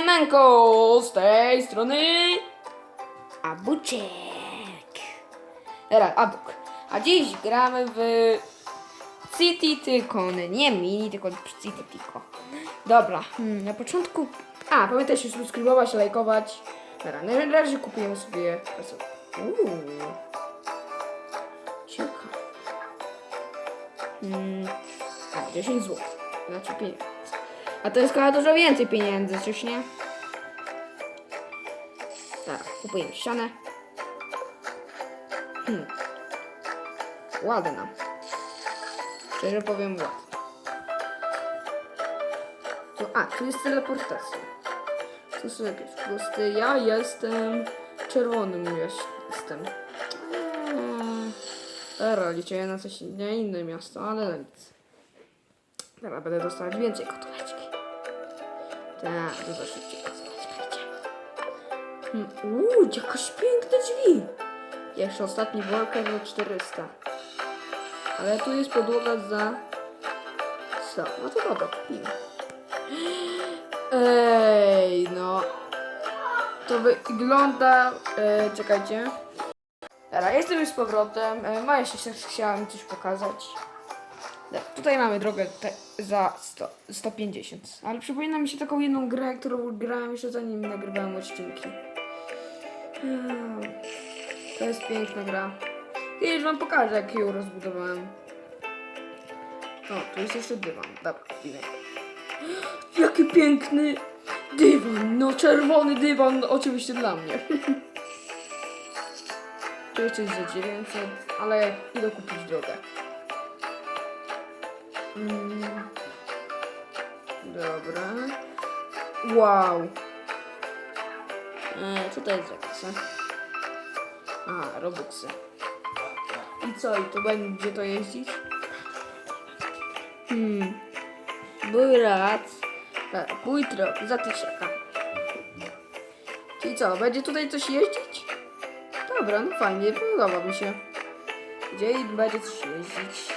Siemanko, z tej strony Abuczek. Teraz Abuk. A dziś gramy w City Tycoon. Nie mini, tylko City Tycoon. Dobra, hmm, na początku... A, pamiętajcie subskrybować, lajkować. Dobra, na razie kupujemy sobie... Uuu. Ciekawe. Hmm. A, 10 zł. Znaczy pieniędzy. A to jest chyba dużo więcej pieniędzy, czyż nie? Tak, kupujemy ścianę. Hmm. Ładna. Szczerze powiem ładna. Tu, a, tu jest teleportacja. Tu są jakieś pusty. Ja jestem czerwonym jestem. Dobra, liczę na coś na inne miasto, ale nic. Teraz będę dostawać więcej kotłeczki. Tak, dużo szybciej kotłeczka Hmm, Uuu, jakaś piękne drzwi. Jeszcze ostatni worker za 400. Ale tu jest podłoga za... Co? No to dobra, kupimy. Ej, no. To wygląda... E, czekajcie. Dobra, jestem już z powrotem. E, ma jeszcze chciałam coś pokazać. Tutaj mamy drogę za 100, 150. Ale przypomina mi się taką jedną grę, którą grałem jeszcze zanim nagrywałem odcinki. Hmm, To jest piękna gra. Kiedyś wam pokażę, jak ją rozbudowałem. O, tu jest jeszcze dywan. Dobra, dywan. Jaki piękny dywan! No, czerwony dywan, oczywiście dla mnie. Tu jest za 900, ale idę kupić drogę. Mm. Dobra. Wow. E, co to jest za? A, Robuxy. I co, i to będzie to jeździć? Hmm. Mój rad. Mój trop za tysiaka. Czyli co, będzie tutaj coś jeździć? Dobra, no fajnie, podoba mi się. Gdzie będzie coś jeździć?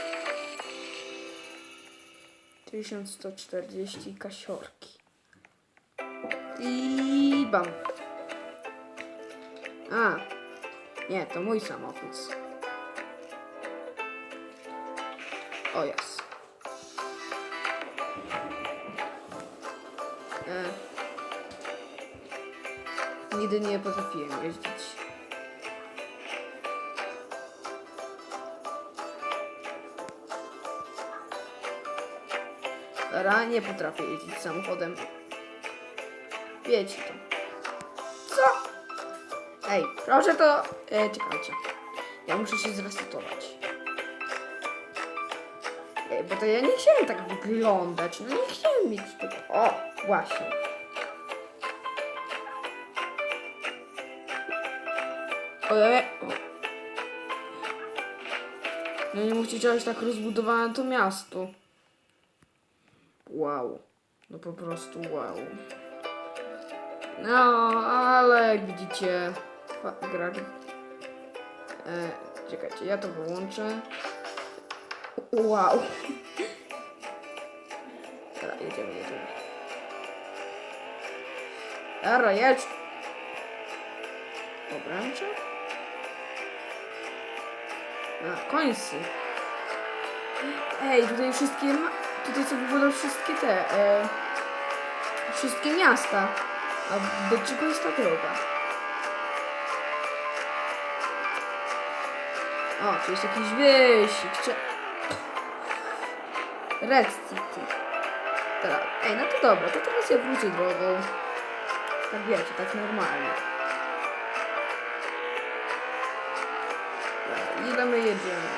1140 kasiorki. I bam. A, nie, to mój samochód. O, jest. E. Nigdy nie potrafiłem jeździć. Dobra, nie potrafię jeździć samochodem. Wiecie to. Co? Ej, proszę to... E, czekajcie. Ja muszę się zresetować. Ej, bo to ja nie chciałem tak wyglądać. No nie chciałem mieć tego. O, właśnie. Ojej. No nie mówcie, że aż tak rozbudowane to miasto. Wow. No po prostu wow. No, ale jak widzicie, fa- gra... E, czekajcie, ja to wyłączę. Wow. Dobra, jedziemy, jedziemy. Dobra, jedź. Obręcze? A, końcy. Ej, tutaj wszystkie ma... Tutaj są w wszystkie te... E... Wszystkie miasta. A do czego jest ta droga? O, tu jest jakiś wyścig. Cze... Red City. Teraz. Ej, no to dobra, to teraz ja wrócę drogą. Tak wiecie, tak normalnie. Ile my jedziemy?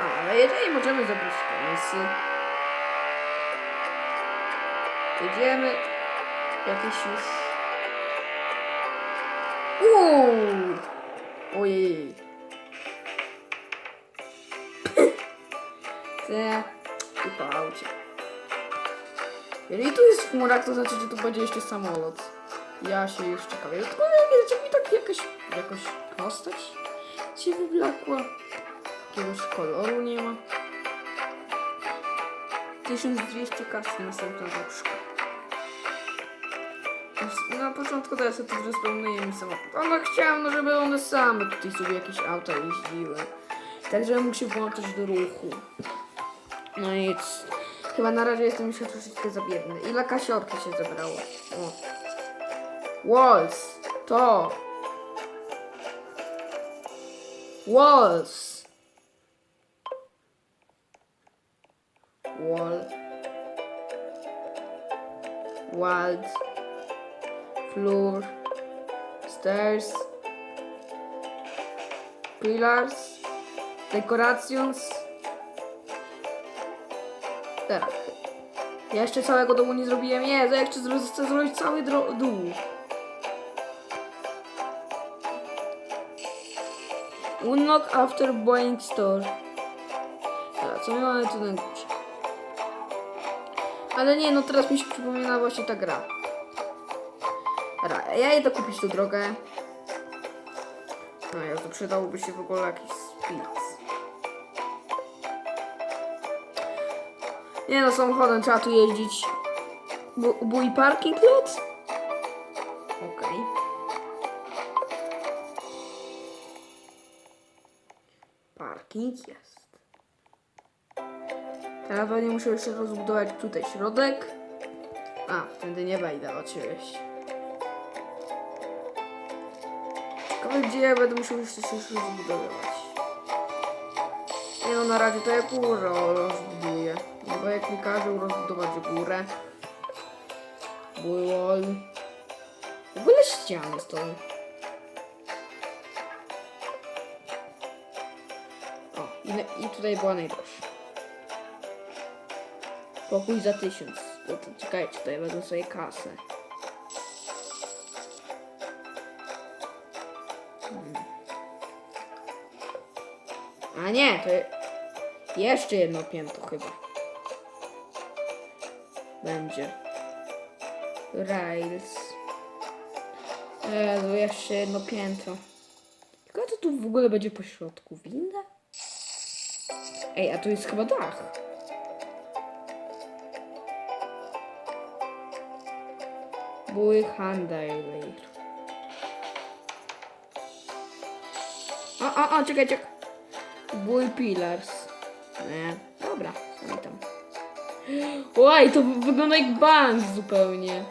A, ale jeżeli możemy zrobić komisy. Jedziemy. Jakieś już. Uuu! Ojej. Te. I po aucie. Jeżeli tu jest chmurak, to znaczy, że tu będzie jeszcze samolot. Ja się już czekam. Tylko jak mi tak jakaś, jakoś postać się wyblakła. Jakiegoś koloru nie ma. 1200 kasy następna różka. Na początku to ja to zrespawnuję mi samochód. Ale chciałem, no żeby one same tutaj sobie jakieś auta jeździły. Tak, żebym mógł się włączyć do ruchu. No nic. Chyba na razie jestem jeszcze troszeczkę za biedny. Ile kasiorki się zebrało? O. Walls. To. Walls. Wall. Wald. Floor. Stairs. Pillars. Decorations. Teraz. Ja jeszcze całego domu nie zrobiłem. Nie, ja jeszcze chcę zrobić cały dół. Unlock after buying store. Dobra, co my mamy tu na górze? Ale nie, no teraz mi się przypomina właśnie ta gra. Dobra, ja idę kupić tu drogę. No ja to przydałoby się w ogóle jakiś speed. Nie no, samochodem trzeba tu jeździć. Bu bój parking lot? Okej. Parking jest. Teraz pewnie muszę jeszcze rozbudować tutaj środek. A, wtedy nie wejdę oczywiście. Ja będę musiał jeszcze się rozbudowywać. Nie no, na razie to ja górę rozbuduję. No bo jak mi każą rozbudować górę. Wall. W ogóle ściany są. O, i, i tutaj była najdroższa. Pokój za tysiąc. To, to czekajcie, tutaj wezmę sobie kasę. A nie, to je- jeszcze jedno piętro chyba. Będzie. Rails. Jezu, jeszcze jedno piętro. Tylko to tu w ogóle będzie po środku? Winda? Ej, a tu jest chyba dach. Bój Handler. O, o, o, czekaj, czekaj. Bój Pillars. Nie, dobra, sami tam. Oj, to wy- wygląda jak bank zupełnie.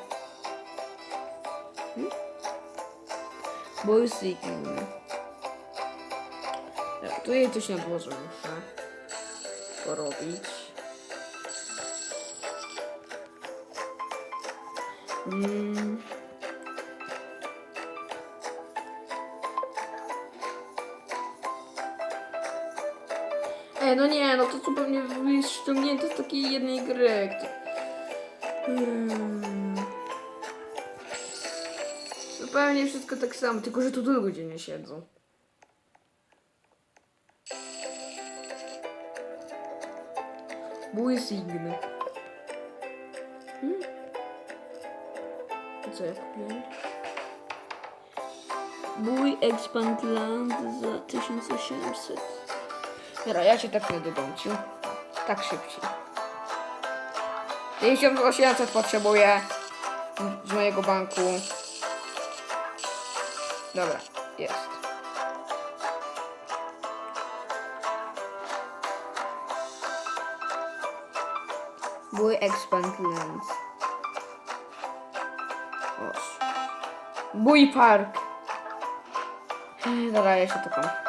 Hmm? Sigma. Ja, tu jej coś na dworze muszę porobić. Mm. No nie, no to jest ściągnięte z takiej jednej gry. Hmm. Zupełnie wszystko tak samo, tylko że tu tu ludzie nie siedzą. Bój Signy. Hmm? Co ja kupiłem? Bój Expand Land za 1800. Dobra, ja się tak nie dogącił. Tak szybciej. 1800 potrzebuję z mojego banku. Dobra, jest. Bój Expand Land. Oż. Bój Park. Dobra, ja się tykam.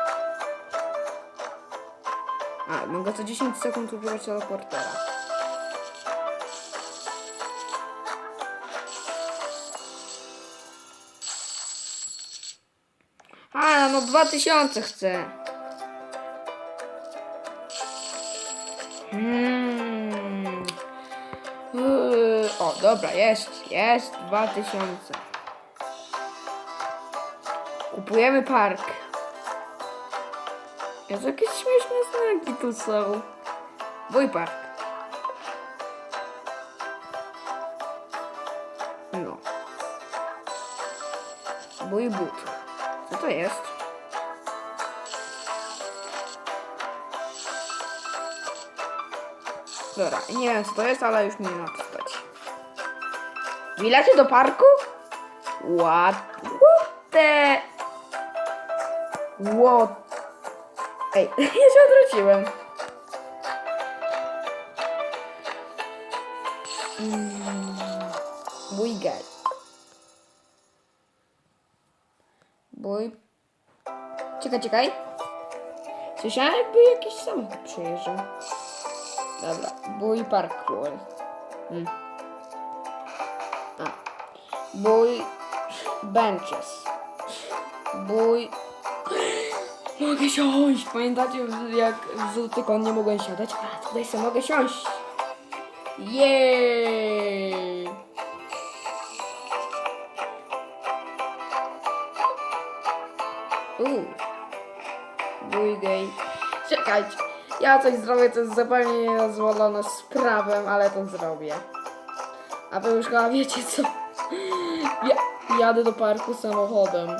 A, mogę co 10 sekund używać teleportera. A, no 2000 chcę. Hmm. Yy, O, dobra, jest, jest 2000. Kupujemy park. Jest jakieś śmieszne znaki tu są. Mój park. No. Mój but. Co to jest? Dobra, nie wiem co to jest, ale już mi ma to stać. Bilety do parku? What? What the? What? Ej, ja się odwróciłem. Mm, Mój. Bój. Czekaj, czekaj. Słyszałem jakby jakiś samochód przejeżdżał. Dobra, bój parkour. Hmm. A. Bój benches. Bój... Mogę siąść! Pamiętacie jak w Zultykon nie mogłem siadać? A tutaj sobie mogę siąść. Jej! Uuu. Bój gay. Czekajcie. Ja coś zrobię, co jest zupełnie niedozwolone z prawem, ale to zrobię. A wy już chyba wiecie co. Ja, jadę do parku samochodem.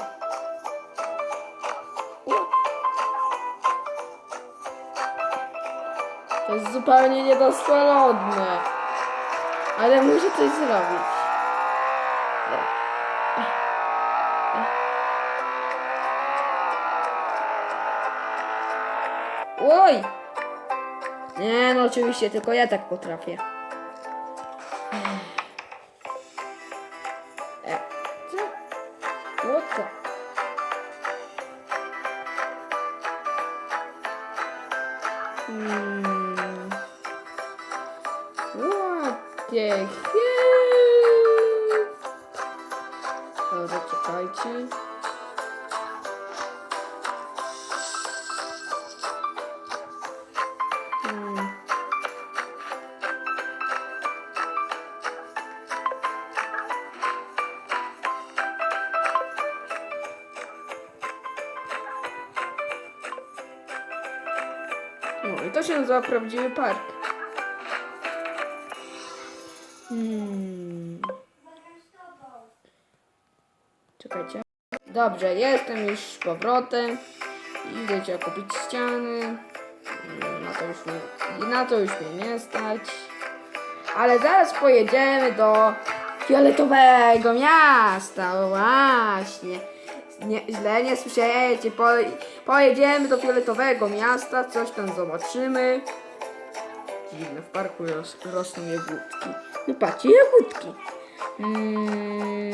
To jest zupełnie niedozwolone. Ale muszę coś zrobić. Oj! Nie, no oczywiście, tylko ja tak potrafię. I to się nazywa prawdziwy park. Hmm. Czekajcie. Dobrze, jestem już z powrotem. Idę cię kupić ściany. Na to już mnie, na to już mnie nie stać. Ale zaraz pojedziemy do fioletowego miasta. Właśnie. Nie, źle nie słyszeliście. Po, pojedziemy do fioletowego miasta, coś tam zobaczymy. Dziwne, w parku ros, rosną jagódki. No patrzcie, jagódki. Mm,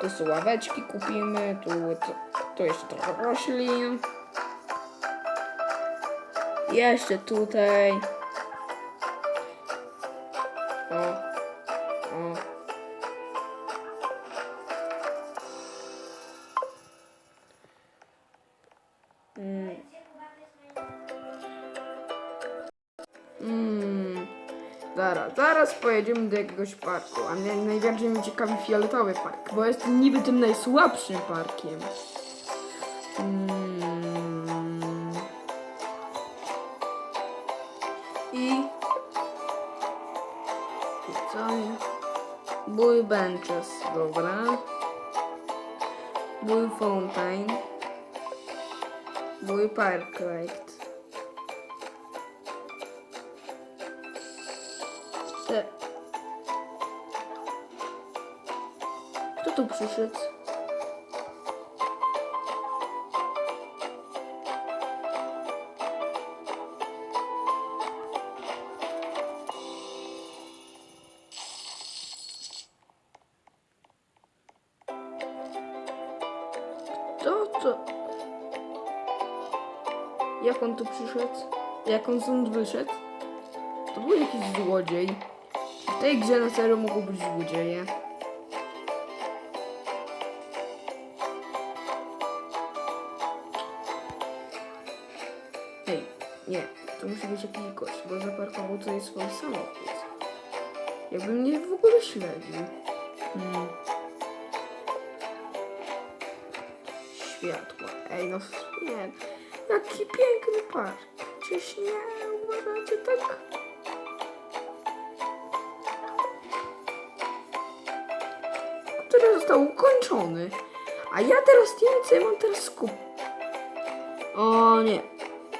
tu są ławeczki kupimy, tu, tu, tu jeszcze trochę roślin. Jeszcze tutaj. Pojedziemy do jakiegoś parku, a mnie najbardziej mnie ciekawi fioletowy park, bo jest niby tym najsłabszym parkiem. I... I co? Bój benches, dobra. Bój fountain. Bój park ride. Kto tu przyszedł? To co? Jak on tu przyszedł? Jak on stąd wyszedł? To był jakiś złodziej. W tej grze na serio mogą być złodzieje. Jakiś gość, bo zaparkował tutaj swój samochód. Jakby mnie w ogóle śledził. Hmm. Światła. Ej, no nie. Jaki piękny park. Czyż nie uważacie tak? Który został ukończony. A ja teraz nie wiem, co ja mam teraz skup. O nie.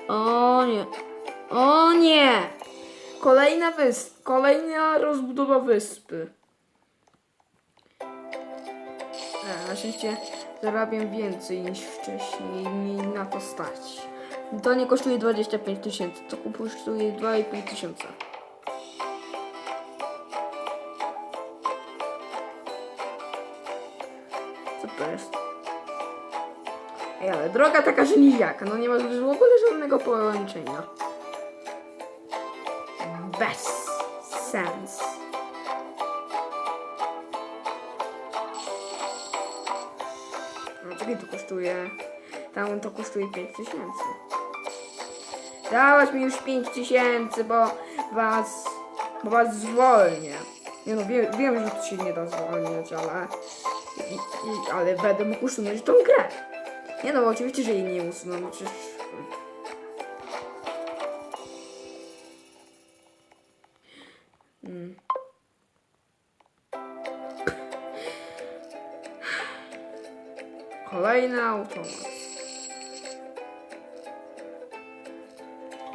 O nie. O nie. Kolejna wysp. Kolejna rozbudowa wyspy. Na szczęście zarabiam więcej niż wcześniej. Mnie na to stać. To nie kosztuje 25 tysięcy, to kosztuje 2,5 tysiąca. Co to jest? Ej, ale droga taka, że nijaka. No nie ma w ogóle żadnego połączenia. Bez sens. No czekaj, to kosztuje... Tam to kosztuje 5 tysięcy. Dałaś mi już 5 tysięcy, bo was... Bo was zwolnię. Nie no, wie, wiem, że to się nie da zwolnić, ale... I, i, ale będę mógł usunąć tą grę. Nie no, oczywiście, że jej nie usunę, no przecież... Kolejny automat.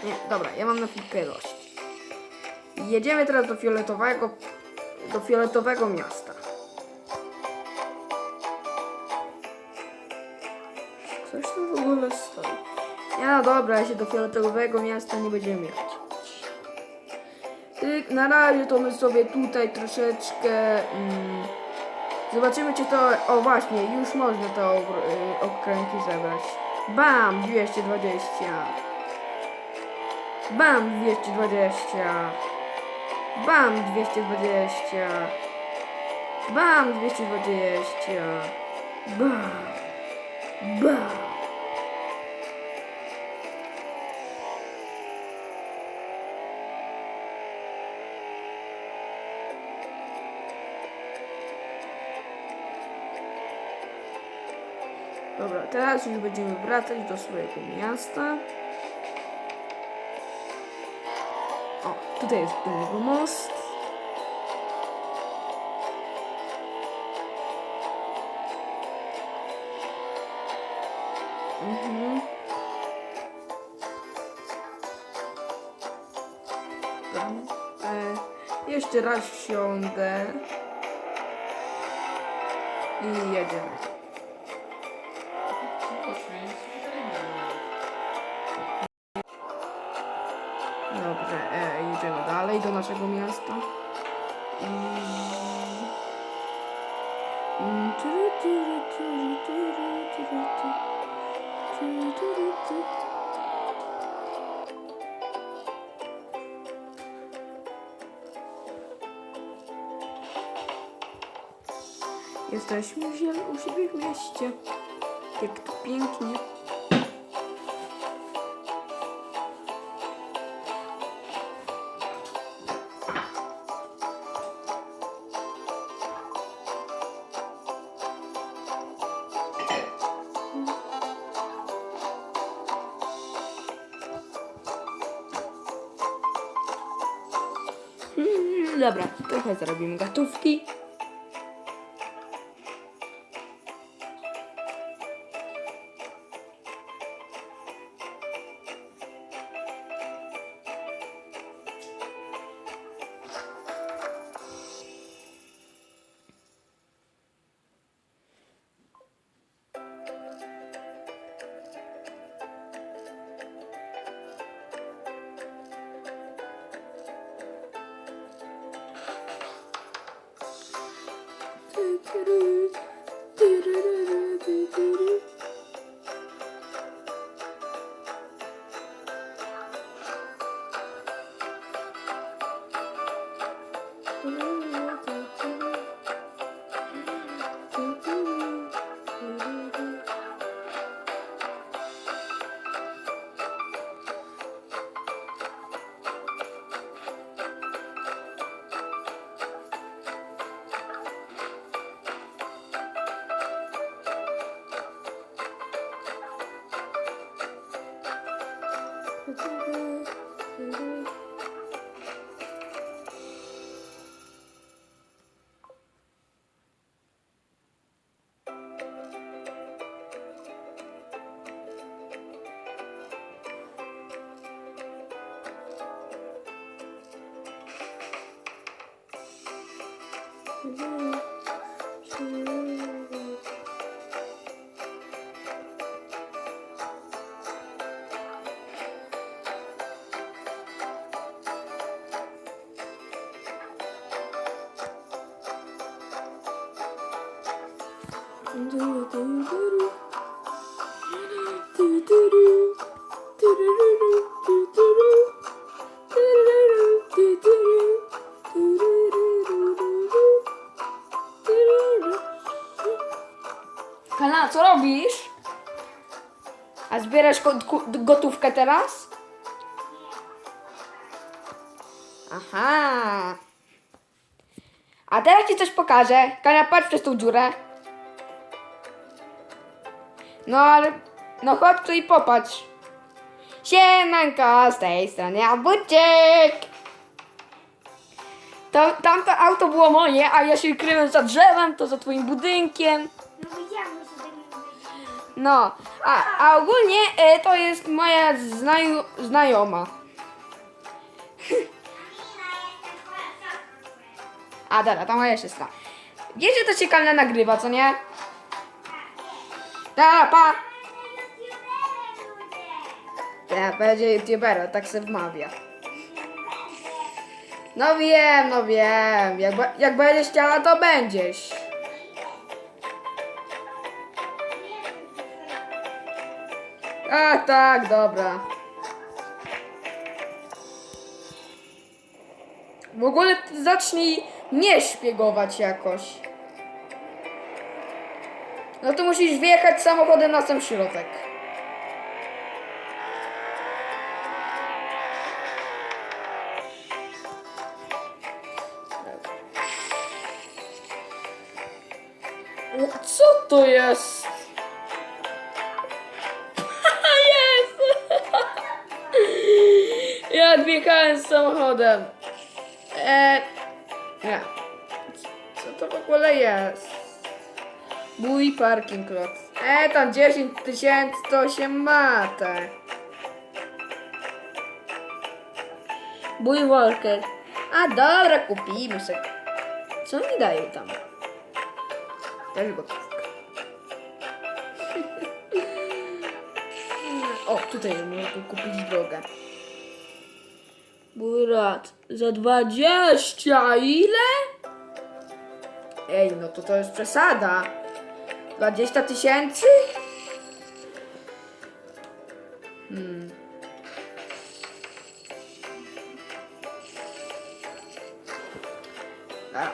Nie, dobra, ja mam na chwilkę dość. Jedziemy teraz do fioletowego, do fioletowego miasta. Coś tu w ogóle stoi. Ja dobra, ja się do fioletowego miasta nie będziemy jechać. Tyk, na razie to my sobie tutaj troszeczkę... Mm, zobaczymy czy to... O właśnie, już można te ogr- y, okręgi zebrać. Bam! 220. Bam! 220. Bam! 220. Bam! 220. Bam! Bam! Teraz już będziemy wracać do swojego miasta. O, tutaj jest most. Mhm. Tam. E, jeszcze raz wsiądę. I jedziemy. Mieście. Jak to pięknie. Mm, Dobra, trochę zarobimy gotówki. Toodoo. Ku- gotówkę teraz? Aha. A teraz ci coś pokażę. Kania, patrz przez tą dziurę. No ale... No chodź tu i popatrz. Siemanko, z tej strony Abuczyk. To, tamto auto było moje, a ja się kryłem za drzewem, to za twoim budynkiem. No widziałam, No, a, a ogólnie e, to jest moja znaju, znajoma. A dobra, to moja siostra. Wiecie, to ciekawe nagrywa, co nie? Dobra, pa! Ja będzie youtubera, tak se wmawia. No wiem, no wiem. Jak, jak będziesz chciała, to będziesz. Tak, tak, dobra. W ogóle zacznij nie szpiegować jakoś. No to musisz wjechać samochodem na sam środek. Co to jest! Samochodem. E, nie. Co to w ogóle jest? Mój parking lot. E, tam 10 tysięcy to się mate. Mój walker. A dobra, kupimy sobie. Co mi dają tam? Też gotówkę. O, tutaj mogę kupić drogę. Burat, za 20 ile? Ej, no to to jest przesada. 20 tysięcy? Hmm.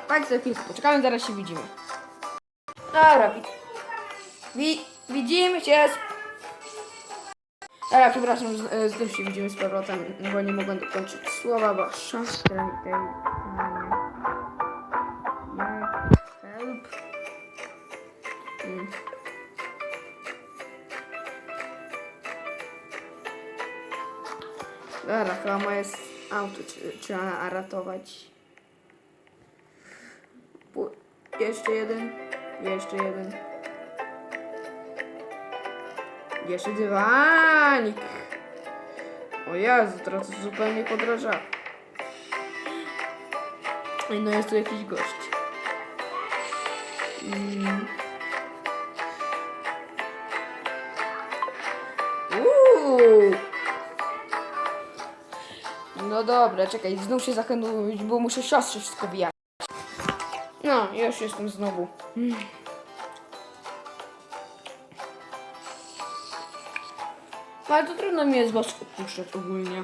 Tak za chwilkę poczekamy, zaraz się widzimy. Dobra, wi- wi- widzimy się z Dobra, przepraszam, e, z tym się widzimy z powrotem, bo nie mogłem dokończyć słowa, bo mi tej... nie- Help. Mm. Dobra, chyba moje auto tr- trzeba ratować. Jeszcze jeden, jeszcze jeden. Jeszcze dywanik. O Jezu, teraz zupełnie podroża. Ej, no jest tu jakiś gość. Mm. No dobra, czekaj, znów się zachęcić, bo muszę siostrze wszystko wyjaśnić. No, już jestem znowu. Mm. Ale to trudno mi jest was odpuszczać ogólnie.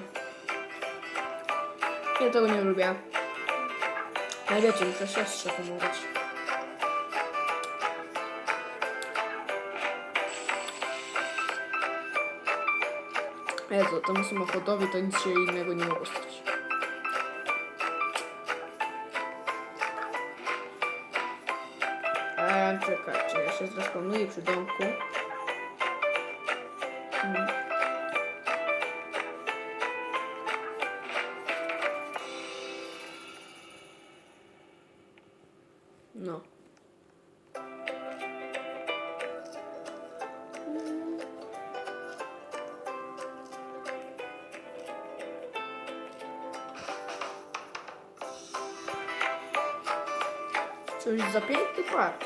Ja tego nie lubię. Ale wiecie, muszę siostrze pomagać. Jezu, temu samochodowi to nic się innego nie mogło stać. Eee, czekajcie, ja się zresponuję przy domku. Hmm. Coś za piękny park.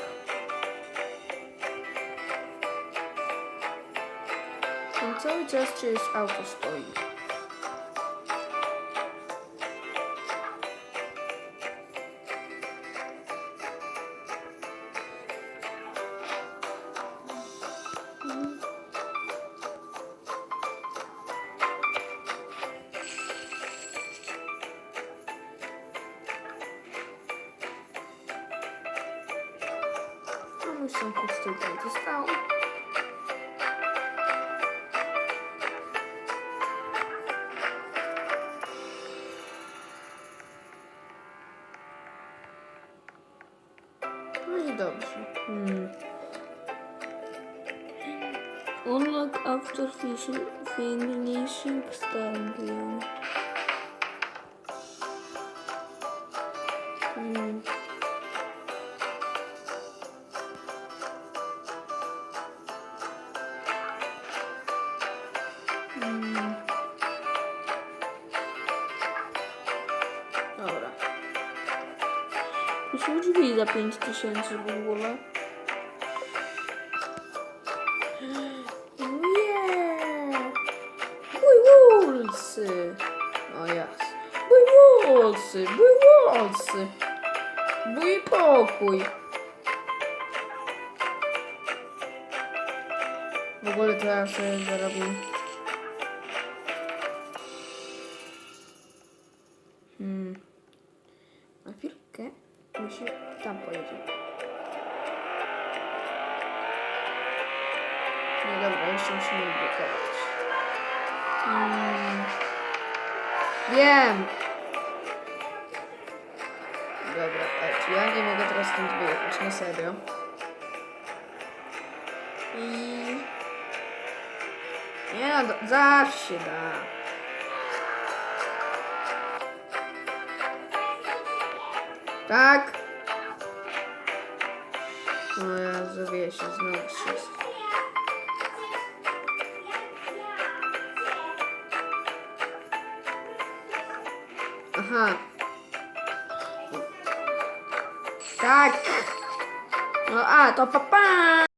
Ten cały czas czyjeś auto stoi. Unlock after finishing. Hmm. Dobra. Tu są drzwi za 5000 w ogóle. Pokój! W ogóle to ja sobie zarobię. Hmm. Na chwilkę musimy tam pojedziemy. Nie dobra, jeszcze musimy blokować. Hmm. Wiem! Dobra, ej, ja nie mogę teraz stąd wyjechać, na serio. I... Nie no, do- zawsze się da. Tak? O ja zawieszę znowu wszystko. Aha. Tak. No a, to papa. Pa.